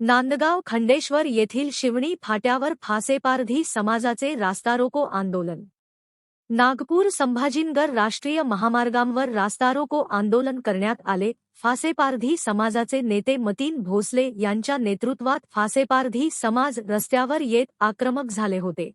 नांदगाव खंडेश्वर येथील शिवणी फाट्यावर फासेपारधी समाजाचे रास्तारोको आंदोलन. नागपूर संभाजीनगर राष्ट्रीय महामार्गांवर रास्तारोको आंदोलन करण्यात आले. फासेपारधी समाजाचे नेते मतीन भोसले यांच्या नेतृत्वात फासेपारधी समाज रस्त्यावर येत आक्रमक झाले होते.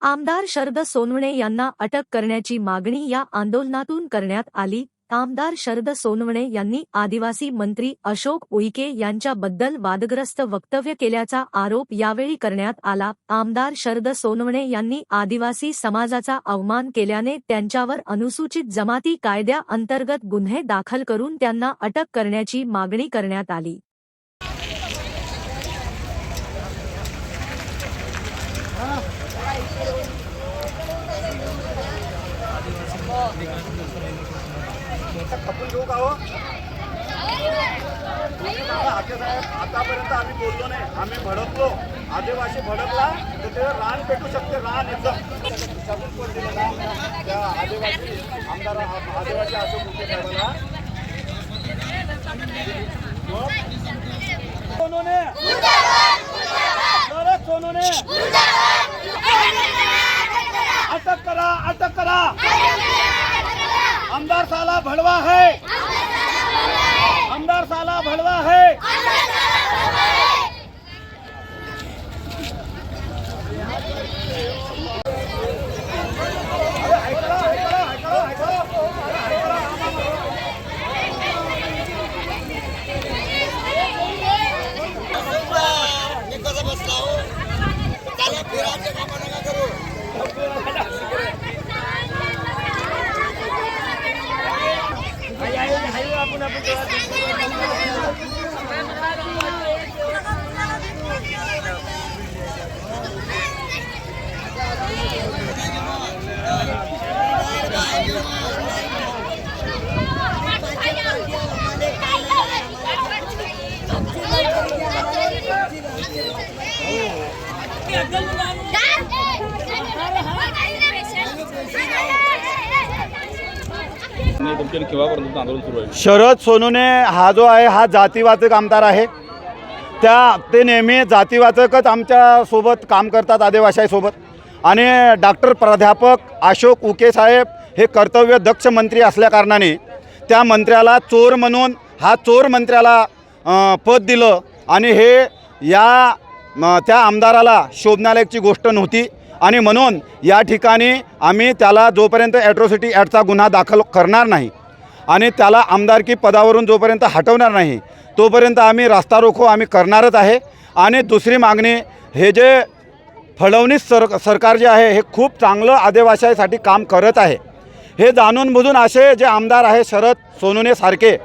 आमदार शरद सोनवणे यांना अटक करण्याची मागणी या आंदोलनातून करण्यात आली. आमदार शरद सोनवणे यांनी आदिवासी मंत्री अशोक उईके यांच्याबद्दल वादग्रस्त वक्तव्य केल्याचा आरोप यावेळी करण्यात आला. आमदार शरद सोनवणे यांनी आदिवासी समाजाचा अवमान केल्याने त्यांच्यावर अनुसूचित जमाती कायद्याअंतर्गत गुन्हे दाखल करून त्यांना अटक करण्याची मागणी करण्यात आली. खपून घेऊ का हो साहेब आतापर्यंत आम्ही बोललो नाही. आम्ही भडकलो. आदिवासी भडकला तर ते रान पेटू शकते रान एकदम. शासन कोण दिलेला? त्या आदिवासी आमदार आदिवासी अशोक उके साहेबाला? सोनूने. सोनूने. अटक करा अटक करा. साला भड़वा है। आमदार साला भड़वा है। Dad! Hey! नाही केव्हापर्यंत आंदोलन सुरू आहे. शरद सोनूने हा जो आहे हा जातीवाचक आमदार आहे. त्या ते नेहमी जातीवाचकच आमच्यासोबत काम करतात आदिवासीसोबत आणि डॉक्टर प्राध्यापक अशोक उके साहेब हे कर्तव्य दक्ष मंत्री असल्याकारणाने त्या मंत्र्याला चोर म्हणून हा चोर मंत्र्याला पद दिलं. आणि हे या त्या आमदाराला शोधण्यालायकची गोष्ट नव्हती. आणि म्हणून या ठिकाणी आम्ही त्याला जोपर्यंत ॲट्रॉसिटी ॲक्टचा गुन्हा दाखल करणार नाही आणि त्याला आमदारकी पदावरून जोपर्यंत हटवणार नाही तोपर्यंत आम्ही रास्ता रोखो आम्ही करणारच आहे. आणि दुसरी मागणी हे जे फडणवीस सर सरकार जे आहे हे खूप चांगलं आदिवासीसाठी काम करत आहे. हे जाणून बुजून असे जे आमदार आहे शरद सोनुने सारखे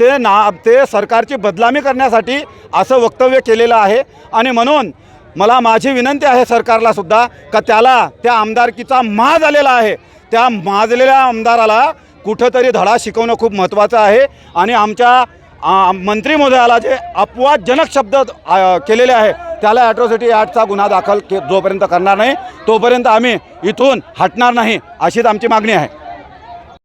ते ना ते सरकारची बदलामी करण्यासाठी असं वक्तव्य केलेलं आहे. आणि म्हणून मला माझी विनंती आहे सरकारला सुद्धा का त्याला त्या आमदारकीचा माज आलेला आहे. त्या माजलेल्या आमदाराला कुठंतरी धडा शिकवणं खूप महत्त्वाचं आहे. आणि आमच्या मंत्री महोदयाला जे अपवादजनक शब्द केलेले आहे त्याला ॲट्रॉसिटी ॲक्टचा गुन्हा दाखल के जोपर्यंत करणार नाही तोपर्यंत आम्ही इथून हटणार नाही अशीच आमची मागणी आहे.